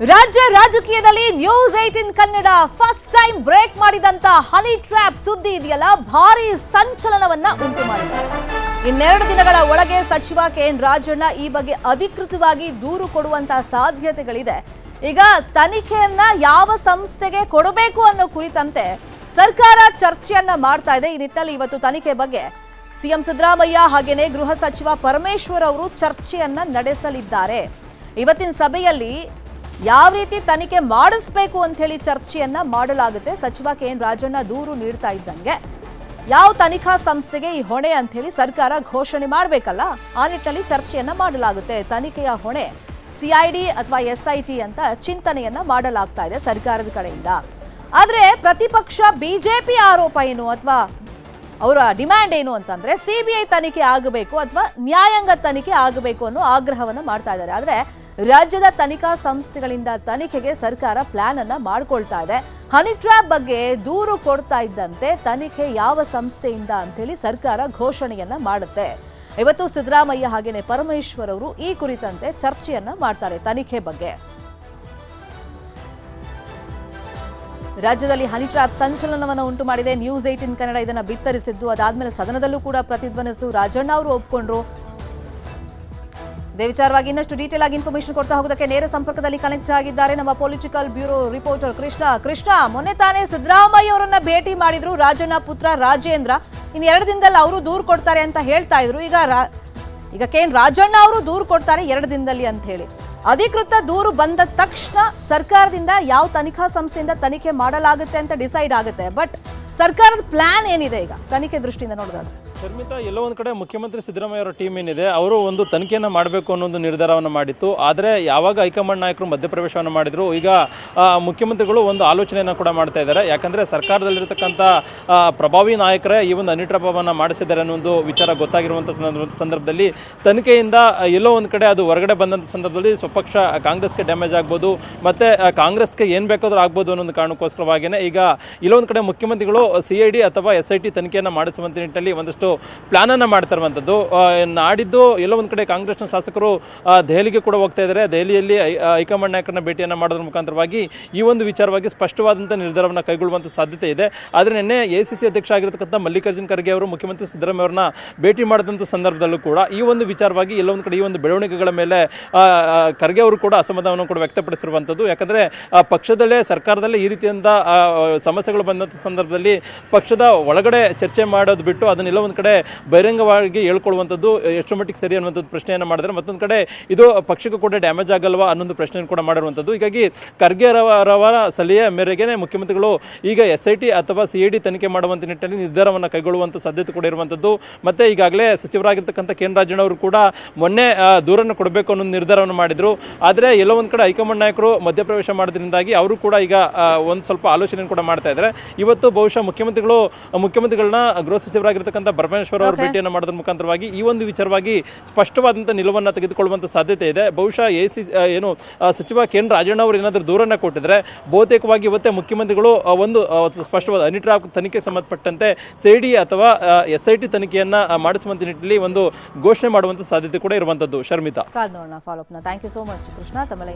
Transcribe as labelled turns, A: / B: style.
A: ರಾಜ್ಯ ರಾಜಕೀಯದಲ್ಲಿ news eighteen Kannada first time break ಮಾಡಿದಂತ ಹನಿ ಟ್ರ್ಯಾಪ್ ಸುದ್ದಿ ಇದೆಯಲ್ಲ? ಭಾರಿ ಸಂಚಲನವನ್ನ ಉಂಟು ಮಾಡಿದೆ. ಇನ್ನೆರಡು ದಿನಗಳ ಒಳಗೆ ಸಚಿವ ಕೆ ಎನ್ ರಾಜಣ್ಣ ಈ ಬಗ್ಗೆ ಅಧಿಕೃತವಾಗಿ ದೂರು ಕೊಡುವಂತಹ ಸಾಧ್ಯತೆಗಳಿದೆ. ಈಗ ತನಿಖೆಯನ್ನ ಯಾವ ಸಂಸ್ಥೆಗೆ ಕೊಡಬೇಕು ಅನ್ನೋ ಕುರಿತಂತೆ ಸರ್ಕಾರ ಚರ್ಚೆಯನ್ನ ಮಾಡ್ತಾ ಇದೆ. ಈ ನಿಟ್ಟಿನಲ್ಲಿ ಇವತ್ತು ತನಿಖೆ ಬಗ್ಗೆ ಸಿಎಂ ಸಿದ್ದರಾಮಯ್ಯ ಹಾಗೆಯೇ ಗೃಹ ಸಚಿವ ಪರಮೇಶ್ವರ್ ಅವರು ಚರ್ಚೆಯನ್ನ ನಡೆಸಲಿದ್ದಾರೆ. ಇವತ್ತಿನ ಸಭೆಯಲ್ಲಿ ಯಾವ ರೀತಿ ತನಿಖೆ ಮಾಡಿಸ್ಬೇಕು ಅಂತ ಹೇಳಿ ಚರ್ಚೆಯನ್ನ ಮಾಡಲಾಗುತ್ತೆ. ಸಚಿವ ಕೆ ಎನ್ ರಾಜಣ್ಣ ದೂರು ನೀಡ್ತಾ ಇದ್ದಂಗೆ. ಯಾವ ತನಿಖಾ ಸಂಸ್ಥೆಗೆ ಈ ಹೊಣೆ ಅಂತ ಹೇಳಿ ಸರ್ಕಾರ ಘೋಷಣೆ ಮಾಡಬೇಕಲ್ಲ? ಆ ನಿಟ್ಟಿನಲ್ಲಿ ಚರ್ಚೆಯನ್ನ ಮಾಡಲಾಗುತ್ತೆ. ತನಿಖೆಯ ಹೊಣೆ ಸಿಐಡಿ ಅಥವಾ ಎಸ್ಐಟಿ ಅಂತ ಚಿಂತನೆಯನ್ನ ಮಾಡಲಾಗ್ತಾ ಇದೆ ಸರ್ಕಾರದ ಕಡೆಯಿಂದ. ಆದರೆ ಪ್ರತಿಪಕ್ಷ ಬಿಜೆಪಿ ಆರೋಪ ಏನು ಅಥವಾ ಅವರ ಡಿಮ್ಯಾಂಡ್ ಏನು ಅಂತಂದ್ರೆ ಸಿಬಿಐ ತನಿಖೆ ಆಗಬೇಕು ಅಥವಾ ನ್ಯಾಯಾಂಗ ತನಿಖೆ ಆಗಬೇಕು ಅನ್ನೋ ಆಗ್ರಹವನ್ನು ಮಾಡ್ತಾ ಇದ್ದಾರೆ. ಆದ್ರೆ ರಾಜ್ಯದ ತನಿಖಾ ಸಂಸ್ಥೆಗಳಿಂದ ತನಿಖೆಗೆ ಸರ್ಕಾರ ಪ್ಲಾನ್ ಅನ್ನ ಮಾಡ್ಕೊಳ್ತಾ ಇದೆ. ಹನಿ ಟ್ರ್ಯಾಪ್ ಬಗ್ಗೆ ದೂರು ಕೊಡ್ತಾ ಇದ್ದಂತೆ ತನಿಖೆ ಯಾವ ಸಂಸ್ಥೆಯಿಂದ ಅಂತೇಳಿ ಸರ್ಕಾರ ಘೋಷಣೆಯನ್ನ ಮಾಡುತ್ತೆ. ಇವತ್ತು ಸಿದ್ದರಾಮಯ್ಯ ಹಾಗೇನೆ ಪರಮೇಶ್ವರ್ ಅವರು ಈ ಕುರಿತಂತೆ ಚರ್ಚೆಯನ್ನ ಮಾಡ್ತಾರೆ ತನಿಖೆ ಬಗ್ಗೆ. ರಾಜ್ಯದಲ್ಲಿ ಹನಿ ಟ್ರ್ಯಾಪ್ ಸಂಚಲನವನ್ನು ಉಂಟು ಮಾಡಿದೆ. ನ್ಯೂಸ್ ಏಟಿನ್ ಕನ್ನಡ ಇದನ್ನು ಬಿತ್ತರಿಸಿದ್ದು. ಅದಾದ್ಮೇಲೆ ಸದನದಲ್ಲೂ ಕೂಡ ಪ್ರತಿಧ್ವನಿಸಿದ್ದು ರಾಜಣ್ಣ ಅವರು ಒಪ್ಕೊಂಡ್ರು. ಇದೇ ವಿಚಾರವಾಗಿ ಇನ್ನಷ್ಟು ಡೀಟೇಲ್ ಆಗಿ ಇನ್ಫಾರ್ಮೇಶನ್ ಕೊಡ್ತಾ ಹೋಗೋದಕ್ಕೆ ನೇರ ಸಂಪರ್ಕದಲ್ಲಿ ಕನೆಕ್ಟ್ ಆಗಿದ್ದಾರೆ ನಮ್ಮ political bureau reporter Krishna. Krishna, ಮೊನ್ನೆ ತಾನೇ ಸಿದ್ದರಾಮಯ್ಯ ಅವರನ್ನ ಭೇಟಿ ಮಾಡಿದ್ರು, ರಾಜಣ್ಣ ಪುತ್ರ ರಾಜೇಂದ್ರ. ಇನ್ನು ಎರಡು ದಿನದಲ್ಲಿ ಅವರು ದೂರು ಕೊಡ್ತಾರೆ ಅಂತ ಹೇಳ್ತಾ ಇದ್ರು. ಈಗ ಈಗ ಕೇನ್ ರಾಜಣ್ಣ ಅವರು ದೂರು ಕೊಡ್ತಾರೆ ಎರಡು ದಿನದಲ್ಲಿ ಅಂತ ಹೇಳಿ. ಅಧಿಕೃತ ದೂರು ಬಂದ ತಕ್ಷಣ ಸರ್ಕಾರದಿಂದ ಯಾವ ತನಿಖಾ ಸಂಸ್ಥೆಯಿಂದ ತನಿಖೆ ಮಾಡಲಾಗುತ್ತೆ ಅಂತ ಡಿಸೈಡ್ ಆಗುತ್ತೆ. ಬಟ್ ಸರ್ಕಾರದ ಪ್ಲಾನ್ ಏನಿದೆ ಈಗ? ತನಿಖೆ ದೃಷ್ಟಿಯಿಂದ ನೋಡೋದಾದ್ರೆ.
B: ಶರ್ಮಿತಾ, ಎಲ್ಲೋ ಒಂದು ಕಡೆ ಮುಖ್ಯಮಂತ್ರಿ ಸಿದ್ದರಾಮಯ್ಯ ಅವರ ಟೀಮ್ ಏನಿದೆ, ಅವರು ಒಂದು ತನಿಖೆಯನ್ನು ಮಾಡಬೇಕು ಅನ್ನೋ ಒಂದು ನಿರ್ಧಾರವನ್ನು ಮಾಡಿತ್ತು. ಆದರೆ ಯಾವಾಗ ಹೈಕಮಾಂಡ್ ನಾಯಕರು ಮಧ್ಯಪ್ರವೇಶವನ್ನು ಮಾಡಿದ್ರು, ಈಗ ಮುಖ್ಯಮಂತ್ರಿಗಳು ಒಂದು ಆಲೋಚನೆಯನ್ನು ಕೂಡ ಮಾಡ್ತಾ ಇದ್ದಾರೆ. ಯಾಕಂದರೆ ಸರ್ಕಾರದಲ್ಲಿರತಕ್ಕಂಥ ಪ್ರಭಾವಿ ನಾಯಕರೇ ಈ ಒಂದು ಅನಿಟ್ರಪವನ್ನು ಮಾಡಿಸಿದ್ದಾರೆ ಅನ್ನೋ ಒಂದು ವಿಚಾರ ಗೊತ್ತಾಗಿರುವಂಥ ಸಂದರ್ಭ- ಸಂದರ್ಭದಲ್ಲಿ ತನಿಖೆಯಿಂದ, ಎಲ್ಲೋ ಒಂದು ಕಡೆ ಅದು ಹೊರಗಡೆ ಬಂದಂಥ ಸಂದರ್ಭದಲ್ಲಿ ಸ್ವಪಕ್ಷ ಕಾಂಗ್ರೆಸ್ಗೆ ಡ್ಯಾಮೇಜ್ ಆಗ್ಬೋದು, ಮತ್ತು ಕಾಂಗ್ರೆಸ್ಗೆ ಏನು ಬೇಕಾದರೂ ಆಗ್ಬೋದು ಅನ್ನೋ ಒಂದು ಕಾರಣಕ್ಕೋಸ್ಕರವಾಗಿಯೇ ಈಗ, ಇಲ್ಲೊಂದು ಕಡೆ ಮುಖ್ಯಮಂತ್ರಿಗಳು ಸಿ ಐ ಡಿ ಅಥವಾ ಎಸ್ ಐ ಟಿ ತನಿಖೆಯನ್ನು ಮಾಡಿಸುವಂಥ ನಿಟ್ಟಿನಲ್ಲಿ ಒಂದಷ್ಟು ಪ್ಲಾನ್ ಪ್ಲಾನನ್ನು ಮಾಡ್ತಿರುವಂಥದ್ದು. ನಾಡಿದ್ದು ಎಲ್ಲೋ ಒಂದು ಕಡೆ ಕಾಂಗ್ರೆಸ್ನ ಶಾಸಕರು ದೆಹಲಿಗೆ ಕೂಡ ಹೋಗ್ತಾ ಇದ್ದಾರೆ. ದೆಹಲಿಯಲ್ಲಿ ಹೈಕಮಾಂಡ್ ನಾಯಕರನ್ನ ಭೇಟಿಯನ್ನು ಮಾಡೋದ್ರ ಮುಖಾಂತರವಾಗಿ ಈ ಒಂದು ವಿಚಾರವಾಗಿ ಸ್ಪಷ್ಟವಾದಂಥ ನಿರ್ಧಾರವನ್ನು ಕೈಗೊಳ್ಳುವಂಥ ಸಾಧ್ಯತೆ ಇದೆ. ಆದರೆ ನಿನ್ನೆ ಎ ಸಿ ಸಿ ಅಧ್ಯಕ್ಷ ಆಗಿರತಕ್ಕಂಥ ಮಲ್ಲಿಕಾರ್ಜುನ್ ಖರ್ಗೆ ಅವರು ಮುಖ್ಯಮಂತ್ರಿ ಸಿದ್ದರಾಮಯ್ಯ ಅವರನ್ನ ಭೇಟಿ ಮಾಡಿದಂಥ ಸಂದರ್ಭದಲ್ಲೂ ಕೂಡ ಈ ಒಂದು ವಿಚಾರವಾಗಿ ಎಲ್ಲೊಂದು ಕಡೆ ಈ ಒಂದು ಬೆಳವಣಿಗೆಗಳ ಮೇಲೆ ಖರ್ಗೆ ಅವರು ಕೂಡ ಅಸಮಾಧಾನವನ್ನು ಕೂಡ ವ್ಯಕ್ತಪಡಿಸಿರುವಂಥದ್ದು. ಯಾಕಂದರೆ ಪಕ್ಷದಲ್ಲೇ, ಸರ್ಕಾರದಲ್ಲೇ ಈ ರೀತಿಯಿಂದ ಸಮಸ್ಯೆಗಳು ಬಂದಂಥ ಸಂದರ್ಭದಲ್ಲಿ ಪಕ್ಷದ ಒಳಗಡೆ ಚರ್ಚೆ ಮಾಡೋದು ಬಿಟ್ಟು ಅದನ್ನೆಲ್ಲ ಒಂದು ಕಡೆ ಬಹಿರಂಗವಾಗಿ ಹೇಳ್ಕೊಳ್ಳುವಂಥದ್ದು ಎಷ್ಟು ಮಟ್ಟಿಗೆ ಸರಿ ಅನ್ನುವಂಥದ್ದು ಪ್ರಶ್ನೆಯನ್ನು ಮಾಡಿದ್ರೆ ಮತ್ತೊಂದು ಕಡೆ ಇದು ಪಕ್ಷಕ್ಕೂ ಕೂಡ ಡ್ಯಾಮೇಜ್ ಆಗಲ್ವಾ ಅನ್ನೊಂದು ಪ್ರಶ್ನೆಯನ್ನು ಕೂಡ ಮಾಡಿರುವಂಥದ್ದು. ಹೀಗಾಗಿ ಖರ್ಗೆ ರವ- ರವರ ಸಲಹೆ ಮೇರೆಗೆ ಮುಖ್ಯಮಂತ್ರಿಗಳು ಈಗ ಎಸ್ ಐ ಟಿ ಅಥವಾ ಸಿ ಐ ಡಿ ತನಿಖೆ ಮಾಡುವಂಥ ನಿಟ್ಟಿನಲ್ಲಿ ನಿರ್ಧಾರವನ್ನು ಕೈಗೊಳ್ಳುವಂಥ ಸಾಧ್ಯತೆ ಕೂಡ ಇರುವಂಥದ್ದು. ಮತ್ತೆ ಈಗಾಗಲೇ ಸಚಿವರಾಗಿರ್ತಕ್ಕಂಥ ಕೆ ಎನ್ ಕೂಡ ಮೊನ್ನೆ ದೂರನ್ನು ಕೊಡಬೇಕು ಅನ್ನೋ ನಿರ್ಧಾರವನ್ನು ಮಾಡಿದ್ರು. ಆದರೆ ಎಲ್ಲೋ ಒಂದು ಕಡೆ ಹೈಕಮಾಂಡ್ ನಾಯಕರು ಮಧ್ಯಪ್ರವೇಶ ಮಾಡೋದ್ರಿಂದಾಗಿ ಅವರು ಕೂಡ ಈಗ ಒಂದು ಸ್ವಲ್ಪ ಆಲೋಚನೆ ಕೂಡ ಮಾಡ್ತಾ ಇದ್ದಾರೆ. ಇವತ್ತು ಬಹುಶಃ ಮುಖ್ಯಮಂತ್ರಿಗಳು, ಮುಖ್ಯಮಂತ್ರಿಗಳನ್ನ ಗೃಹ ಸಚಿವರಾಗಿರ್ತಕ್ಕಂಥ ಪರಮೇಶ್ವರ್ ಅವರು ಭೇಟಿಯನ್ನು ಮಾಡೋದ್ರ ಮುಖಾಂತರವಾಗಿ ಈ ಒಂದು ವಿಚಾರವಾಗಿ ಸ್ಪಷ್ಟವಾದಂಥ ನಿಲುವನ್ನು ತೆಗೆದುಕೊಳ್ಳುವಂಥ ಸಾಧ್ಯತೆ ಇದೆ. ಬಹುಶಃ ಎ ಸಿ ಏನು ಸಚಿವ ಕೆ ಎನ್ ರಾಜಣ್ಣ ಅವರು ಏನಾದರೂ ದೂರನ್ನು ಕೊಟ್ಟಿದ್ರೆ ಬಹುತೇಕವಾಗಿ ಇವತ್ತೇ ಮುಖ್ಯಮಂತ್ರಿಗಳು ಒಂದು ಸ್ಪಷ್ಟವಾದ ಅನಿಟ್ರಾ ತನಿಖೆ ಸಂಬಂಧಪಟ್ಟಂತೆ ಸಿಡಿ ಅಥವಾ ಎಸ್ ಐ ಟಿ ತನಿಖೆಯನ್ನ ಮಾಡಿಸುವಂಥ ಮಾಡಿಸುವಂತ ನಿಟ್ಟಿನಲ್ಲಿ ಒಂದು ಘೋಷಣೆ ಮಾಡುವಂಥ ಸಾಧ್ಯತೆ ಕೂಡ ಇರುವಂಥದ್ದು Sharmita.
A: ಫಾಲೋಅಪ್ನ thank you so much Krishna. ತಮ್ಮೆಲ್ಲ